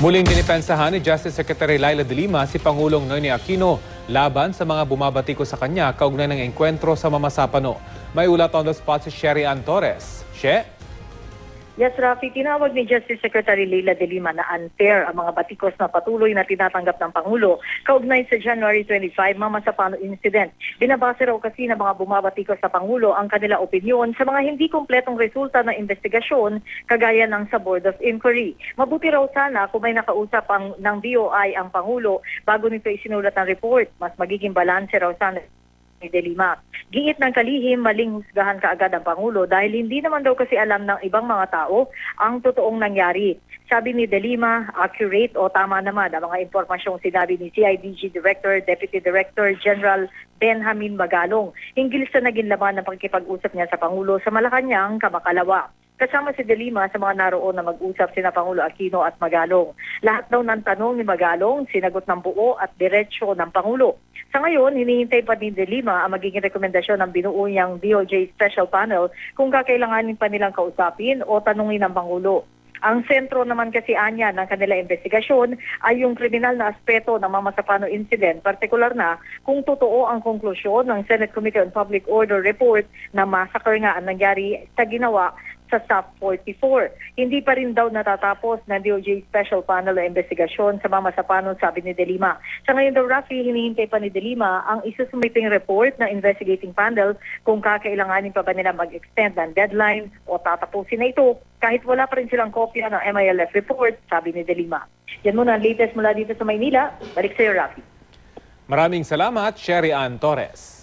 Muling dinipensahan ni Justice Secretary Laila de Lima si Pangulong Noyni Aquino laban sa mga bumabatiko sa kanya kaugnay ng engkwentro sa Mamasapano. May ulat on the spot si Sherry Ann Torres. She? Yes, Rafi, tinawag ni Justice Secretary Leila de Lima na unfair ang mga batikos na patuloy na tinatanggap ng Pangulo kaugnay sa January 25 Mama Sapano incident. Binabase raw kasi ng mga bumabatikos sa Pangulo ang kanila opinyon sa mga hindi kumpletong resulta ng investigasyon kagaya ng sa Board of Inquiry. Mabuti raw sana kung may nakausap ang, ng BOI ang Pangulo bago nito isinulat ng report. Mas magiging balanse raw sana ni De Lima. Giit ng kalihim, maling husgahan kaagad ang Pangulo dahil hindi naman daw kasi alam ng ibang mga tao ang totoong nangyari. Sabi ni De Lima, accurate o tama naman ang mga impormasyong sinabi ni CIDG Director, Deputy Director General Benjamin Magalong hinggil sa naging laman ng pagkipag-usap niya sa Pangulo sa Malacanang, Kamakalawa. Kasama si De Lima sa mga naroon na mag-usap sina Pangulo Aquino at Magalong. Lahat daw ng tanong ni Magalong, sinagot ng buo at diretsyo ng Pangulo. Sa ngayon, hinihintay pa ni De Lima ang magiging rekomendasyon ng binuo niyang DOJ Special Panel kung kakailanganin pa nilang kausapin o tanungin ng Pangulo. Ang sentro naman kasi anya ng kanila investigasyon ay yung kriminal na aspeto ng Mamasapano incident, partikular na kung totoo ang konklusyon ng Senate Committee on Public Order report na massacre nga ang nangyari sa ginawa sa SAP 44. Hindi pa rin daw natatapos ng DOJ Special Panel na investigasyon sa Mamasapano, sabi ni De Lima. Sa ngayon daw, Rafi, hinihintay pa ni De Lima ang isusumiting report ng investigating panel kung kakailanganin pa ba nila mag-extend ng deadline o tatapusin na ito kahit wala pa rin silang kopya ng MILF report, sabi ni De Lima. Yan muna ang latest mula dito sa Maynila. Balik sa iyo, Rafi. Maraming salamat, Sherry Ann Torres.